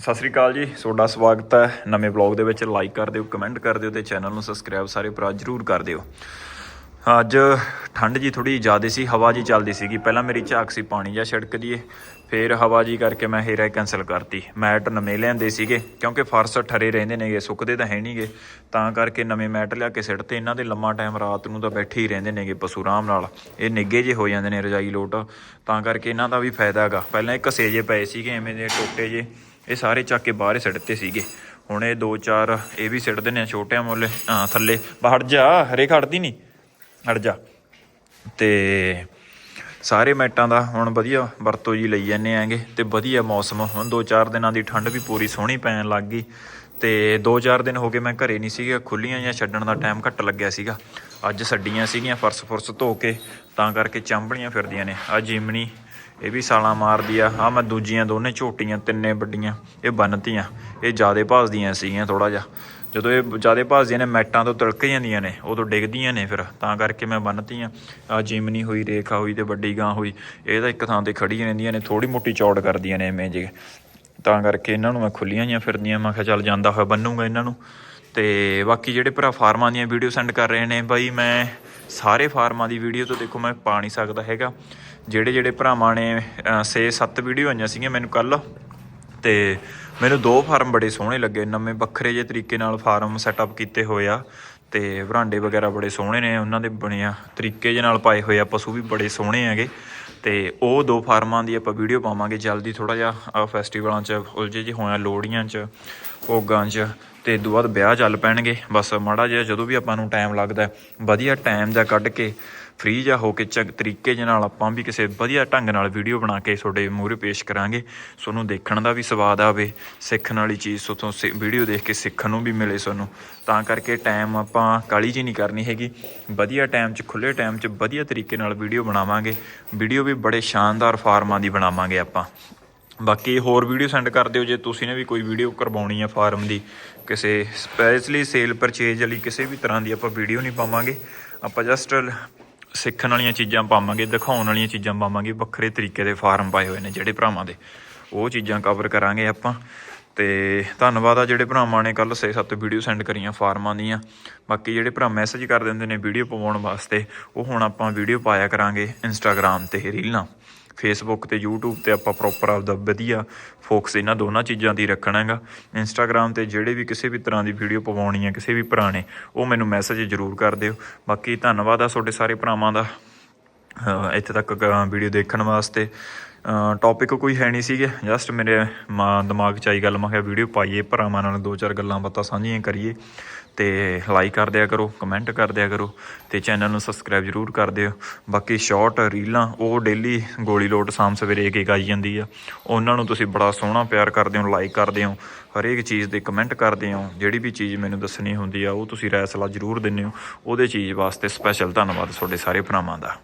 ਸਤਿ ਸ੍ਰੀ ਅਕਾਲ ਜੀ, ਤੁਹਾਡਾ ਸਵਾਗਤ ਹੈ ਨਵੇਂ ਵਲੌਗ ਦੇ ਵਿੱਚ। ਲਾਈਕ ਕਰ ਦਿਓ ਕਮੈਂਟ ਕਰ ਦਿਓ ਤੇ ਚੈਨਲ ਨੂੰ ਸਬਸਕ੍ਰਾਈਬ ਸਾਰੇ ਭਰਾ ਜਰੂਰ ਕਰ ਦਿਓ। ਅੱਜ ਠੰਡ ਜੀ ਥੋੜੀ ਜ਼ਿਆਦਾ ਸੀ, ਹਵਾ ਜੀ ਚੱਲਦੀ ਸੀਗੀ। ਪਹਿਲਾਂ ਮੇਰੀ ਝਾਕ ਸੀ ਪਾਣੀ ਜਾਂ ਛਿੜਕਦੀ ਏ ਫਿਰ ਹਵਾ ਜੀ ਕਰਕੇ ਮੈਂ ਹੇਰਾ ਕੈਨਸਲ ਕਰਤੀ। ਮੈਟ ਨਵੇਂ ਲਿਆਂਦੇ ਸੀਗੇ, ਕਿਉਂਕਿ ਫਰਸ਼ ਠਰੇ ਰਹਿੰਦੇ ਨੇਗੇ, ਸੁੱਕਦੇ ਤਾਂ ਹੈ ਨਹੀਂਗੇ। ਤਾਂ ਕਰਕੇ ਨਵੇਂ ਮੈਟ ਲਿਆ ਕੇ ਸਿੱਟ ਤੇ ਇਹਨਾਂ ਦੇ ਲੰਮਾ ਟਾਈਮ ਰਾਤ ਨੂੰ ਤਾਂ ਬੈਠੇ ਹੀ ਰਹਿੰਦੇ ਨੇਗੇ ਪਸ਼ੂ ਆਰਾਮ ਨਾਲ। ਇਹ ਨਿੱਗੇ ਜੇ ਹੋ ਜਾਂਦੇ ਨੇ ਰਜਾਈ ਲੋਟ। ਤਾਂ ਕਰਕੇ ਇਹਨਾਂ ਦਾ ਵੀ ਫਾਇਦਾ ਹੈਗਾ। ਪਹਿਲਾਂ ਇਹ ਇੱਕ ਸੇਜੇ ਪਏ ਸੀਗੇ, ਐਵੇਂ ਦੇ ਟੋਟੇ ਜੇ ਇਹ ਸਾਰੇ ਚੱਕ ਕੇ ਬਾਹਰ ਹੀ ਸਿੱਟਤੇ ਸੀਗੇ। ਹੁਣ ਇਹ ਦੋ ਚਾਰ ਇਹ ਵੀ ਸਿੱਟਦੇ ਨੇ ਛੋਟਿਆਂ ਮੁੱਲੇ ਥੱਲੇ। ਬਾਹਰ ਜਾ ਹਰੇ ਖੜਦੀ ਨਹੀਂ। ਹਟ ਜਾ। ਤੇ ਸਾਰੇ ਮੈਟਾਂ ਦਾ ਹੁਣ ਵਧੀਆ ਵਰਤੋਂ ਜੀ ਲਈ ਜਾਂਦੇ ਆਂਗੇ ਤੇ ਵਧੀਆ ਮੌਸਮ, ਹੁਣ 2-4 ਦਿਨਾਂ ਦੀ ਠੰਡ ਵੀ ਪੂਰੀ ਸੋਹਣੀ ਪੈਣ ਲੱਗ ਗਈ। ਤੇ 2-4 ਦਿਨ ਹੋ ਗਏ ਮੈਂ ਘਰੇ ਨਹੀਂ ਸੀਗਾ, ਖੁੱਲੀਆਂ ਜਾਂ ਛੱਡਣ ਦਾ ਟਾਈਮ ਘੱਟ ਲੱਗਿਆ ਸੀਗਾ। ਅੱਜ ਛੱਡੀਆਂ ਸੀਗੀਆਂ ਫਰਸ ਫੁਰਸ ਧੋ ਕੇ, ਤਾਂ ਕਰਕੇ ਚੰਬੜੀਆਂ ਫਿਰਦੀਆਂ ਨੇ। ਆ ਜਿਮਨੀ ਇਹ ਵੀ ਸਾਲਾਂ ਮਾਰਦੀ ਆ। ਆ ਮੈਂ ਦੂਜੀਆਂ ਦੋਨੇ ਝੋਟੀਆਂ, ਤਿੰਨੇ ਵੱਡੀਆਂ, ਇਹ ਬੰਨਤੀਆਂ। ਇਹ ਜਿਆਦੇ ਭਾਜਦੀਆਂ ਸੀਗੀਆਂ ਥੋੜਾ ਜਿਹਾ। ਜਦੋਂ ਇਹ ਜਿਆਦੇ ਭਾਜਦੀਆਂ ਨੇ, ਮੈਟਾਂ ਤੋਂ ਤਿਲਕ ਜਾਂਦੀਆਂ ਨੇ, ਉਦੋਂ ਡਿੱਗਦੀਆਂ ਨੇ ਫਿਰ। ਤਾਂ ਕਰਕੇ ਮੈਂ ਬੰਨਤੀਆਂ। ਆ ਜਿਮਨੀ ਹੋਈ, ਰੇਖਾ ਹੋਈ ਤੇ ਵੱਡੀ ਗਾਂ ਹੋਈ। ਇਹ ਤਾਂ ਇੱਕ ਥਾਂ ਤੇ ਖੜੀ ਰਹਿੰਦੀਆਂ ਨੇ ਥੋੜੀ ਮੋਟੀ ਚੌੜ ਕਰਦੀਆਂ ਨੇ ਐਵੇਂ ਜੇ ਤਾਂ ਕਰਕੇ ਇਹਨਾਂ ਨੂੰ ਮੈਂ ਖੁੱਲੀਆਂ ਜਾਂ ਫਿਰਦੀਆਂ, ਮੈਂ ਕਿਹਾ ਚੱਲ ਜਾਂਦਾ ਹੋਇਆ ਬੰਨੂਗਾ ਇਹਨਾਂ ਨੂੰ। ਤੇ ਬਾਕੀ ਜਿਹੜੇ ਭਰਾ ਫਾਰਮਾਂ ਦੀਆਂ ਵੀਡੀਓ ਸੈਂਡ ਕਰ ਰਹੇ ਨੇ, ਬਾਈ ਮੈਂ ਸਾਰੇ ਫਾਰਮਾਂ ਦੀ ਵੀਡੀਓ ਤੋਂ ਦੇਖੋ, ਮੈਂ ਪਾ ਨਹੀਂ ਸਕਦਾ ਹੈਗਾ। ਜਿਹੜੇ ਜਿਹੜੇ ਭਰਾਵਾਂ ਨੇ 6-7 ਵੀਡੀਓ ਆਈਆਂ ਸੀਗੀਆਂ ਮੈਨੂੰ ਕੱਲ ਤੇ ਮੈਨੂੰ ਦੋ ਫਾਰਮ ਬੜੇ ਸੋਹਣੇ ਲੱਗੇ, ਨਵੇਂ ਵੱਖਰੇ ਜਿਹੇ ਤਰੀਕੇ ਨਾਲ ਫਾਰਮ ਸੈਟਅਪ ਕੀਤੇ ਹੋਏ ਆ। ਤੇ ਵਰਾਂਡੇ ਵਗੈਰਾ ਬੜੇ ਸੋਹਣੇ ਨੇ, ਉਹਨਾਂ ਦੇ ਬਣਿਆ ਤਰੀਕੇ ਜਿਹੇ ਨਾਲ ਪਾਏ ਹੋਏ ਆ, ਪਸ਼ੂ ਵੀ ਬੜੇ ਸੋਹਣੇ ਹੈਗੇ। ਤੇ ਉਹ ਦੋ ਫਾਰਮਾਂ ਦੀ ਆਪਾਂ ਵੀਡੀਓ ਪਾਵਾਂਗੇ, ਜਲਦੀ ਥੋੜਾ ਜਿਹਾ ਫੈਸਟੀਵਲਾਂ 'ਚ, ਉਲਝੇ ਜਿਹੇ ਹੋਇਆ ਲੋਹੜੀਆਂ 'ਚ, ਭੋਗਾਂ 'ਚ ਤੇ ਇਦੋਂ ਬਾਅਦ ਵਿਆਹ ਚੱਲ ਪੈਣਗੇ। ਬਸ ਮਾੜਾ ਜਿਹਾ ਜਦੋਂ ਵੀ ਆਪਾਂ ਨੂੰ ਟਾਈਮ ਲੱਗਦਾ ਵਧੀਆ ਟਾਈਮ ਦਾ ਕੱਢ ਕੇ ਫ੍ਰੀ ਜਾ ਹੋ ਕੇ ਚੰਗ ਤਰੀਕੇ ਦੇ ਨਾਲ ਆਪਾਂ ਵੀ ਕਿਸੇ ਵਧੀਆ ਢੰਗ ਨਾਲ ਵੀਡੀਓ ਬਣਾ ਕੇ ਤੁਹਾਡੇ ਮੂਹਰੇ ਪੇਸ਼ ਕਰਾਂਗੇ। ਤੁਹਾਨੂੰ ਦੇਖਣ ਦਾ ਵੀ ਸਵਾਦ ਆਵੇ, ਸਿੱਖਣ ਵਾਲੀ ਚੀਜ਼ ਤੋਂ ਵੀਡੀਓ ਦੇਖ ਕੇ ਸਿੱਖਣ ਨੂੰ ਵੀ ਮਿਲੇ ਤੁਹਾਨੂੰ। ਤਾਂ ਕਰਕੇ ਟਾਈਮ ਆਪਾਂ ਕਾਲੀ ਜੀ ਨਹੀਂ ਕਰਨੀ ਹੈਗੀ। ਵਧੀਆ ਟਾਈਮ 'ਚ ਖੁੱਲੇ ਟਾਈਮ 'ਚ ਵਧੀਆ ਤਰੀਕੇ ਨਾਲ ਵੀਡੀਓ ਬਣਾਵਾਂਗੇ। ਵੀਡੀਓ ਵੀ ਬੜੇ ਸ਼ਾਨਦਾਰ ਫਾਰਮਾਂ ਦੀ ਬਣਾਵਾਂਗੇ ਆਪਾਂ। ਬਾਕੀ ਹੋਰ ਵੀਡੀਓ ਸੈਂਡ ਕਰ ਦਿਓ ਜੇ ਤੁਸੀਂ ਨੇ ਵੀ ਕੋਈ ਵੀਡੀਓ ਕਰਵਾਉਣੀ ਹੈ ਫਾਰਮ ਦੀ, ਕਿਸੇ ਸਪੈਸ਼ਲੀ ਸੇਲ ਪਰਚੇਜ ਵਾਲੀ ਕਿਸੇ ਵੀ ਤਰ੍ਹਾਂ ਦੀ ਆਪਾਂ ਵੀਡੀਓ ਨਹੀਂ ਪਾਵਾਂਗੇ। ਆਪਾਂ ਜਸਟ ਸਿੱਖਣ ਵਾਲੀਆਂ ਚੀਜ਼ਾਂ ਪਾਵਾਂਗੇ, ਦਿਖਾਉਣ ਵਾਲੀਆਂ ਚੀਜ਼ਾਂ ਪਾਵਾਂਗੇ, ਵੱਖਰੇ ਤਰੀਕੇ ਦੇ ਫਾਰਮ ਪਾਏ ਹੋਏ ਨੇ ਜਿਹੜੇ ਭਰਾਵਾਂ ਦੇ। ਉਹ ਚੀਜ਼ਾਂ ਕਵਰ ਕਰਾਂਗੇ ਆਪਾਂ। ਤੇ ਧੰਨਵਾਦ ਆ ਜਿਹੜੇ ਭਰਾਵਾਂ ਨੇ ਕੱਲ 6-7 ਵੀਡੀਓ ਸੈਂਡ ਕਰੀਆਂ ਫਾਰਮਾਂ ਦੀਆਂ। ਬਾਕੀ ਜਿਹੜੇ ਭਰਾ ਮੈਸੇਜ ਕਰ ਦਿੰਦੇ ਨੇ ਵੀਡੀਓ ਪਵਾਉਣ ਵਾਸਤੇ, ਉਹ ਹੁਣ ਆਪਾਂ ਵੀਡੀਓ ਪਾਇਆ ਕਰਾਂਗੇ ਇੰਸਟਾਗ੍ਰam ਤੇ ਰੀਲਾਂ ਫੇਸਬੁੱਕ ਤੇ YouTube ਤੇ ਆਪਾਂ ਪ੍ਰੋਪਰ ਆਪਦਾ ਵਧੀਆ ਫੋਕਸ ਇਹਨਾਂ ਦੋਨਾਂ ਚੀਜ਼ਾਂ ਦੀ ਰੱਖਣਾ ਹੈਗਾ। ਇੰਸਟਾਗ੍ਰam ਤੇ ਜਿਹੜੇ ਵੀ ਕਿਸੇ ਵੀ ਤਰ੍ਹਾਂ ਦੀ ਵੀਡੀਓ ਪਵਾਉਣੀ ਹੈ, ਕਿਸੇ ਵੀ ਭਰਾ ਨੇ ਉਹ ਮੈਨੂੰ ਮੈਸੇਜ ਜ਼ਰੂਰ ਕਰ ਦਿਓ। ਬਾਕੀ ਧੰਨਵਾਦ ਆ ਤੁਹਾਡੇ ਸਾਰੇ ਭਰਾਵਾਂ ਦਾ ਇੱਥੇ ਤੱਕ ਵੀਡੀਓ ਦੇਖਣ ਵਾਸਤੇ। ਟੌਪਿਕ ਕੋਈ ਹੈ ਨਹੀਂ ਸੀਗੇ ਜਸਟ ਮੇਰੇ ਮਾ- ਦਿਮਾਗ 'ਚ ਆਈ ਗੱਲ, ਮੈਂ ਕਿਹਾ ਵੀਡੀਓ ਪਾਈਏ, ਭਰਾਵਾਂ ਨਾਲ ਦੋ ਚਾਰ ਗੱਲਾਂ ਬਾਤਾਂ ਸਾਂਝੀਆਂ ਕਰੀਏ। ਤੇ ਲਾਈਕ ਕਰ ਦਿਆ ਕਰੋ ਕਮੈਂਟ ਕਰ ਦਿਆ ਕਰੋ ਤੇ ਚੈਨਲ ਨੂੰ ਸਬਸਕ੍ਰਾਈਬ ਜਰੂਰ ਕਰ ਦਿਓ। ਬਾਕੀ ਸ਼ਾਰਟ ਰੀਲਾਂ ਉਹ ਡੇਲੀ ਗੋਲੀ ਲੋਟ ਸ਼ਾਮ ਸਵੇਰੇ ਇੱਕ ਇੱਕ ਆਈ ਜਾਂਦੀ ਆ। ਉਹਨਾਂ ਨੂੰ ਤੁਸੀਂ ਬੜਾ ਸੋਹਣਾ ਪਿਆਰ ਕਰਦੇ ਹੋ ਲਾਈਕ ਕਰਦੇ ਹੋ, ਹਰੇਕ ਚੀਜ਼ ਦੇ ਕਮੈਂਟ ਕਰਦੇ ਹੋ। ਜਿਹੜੀ ਵੀ ਚੀਜ਼ ਮੈਨੂੰ ਦੱਸਣੀ ਹੁੰਦੀ ਆ, ਉਹ ਤੁਸੀਂ ਰਾਇ ਸਲਾਹ ਜਰੂਰ ਦਿੰਦੇ ਹੋ। ਉਹਦੇ ਚੀਜ਼ ਵਾਸਤੇ ਸਪੈਸ਼ਲ ਧੰਨਵਾਦ ਤੁਹਾਡੇ ਸਾਰੇ ਭਰਾਵਾਂ ਦਾ।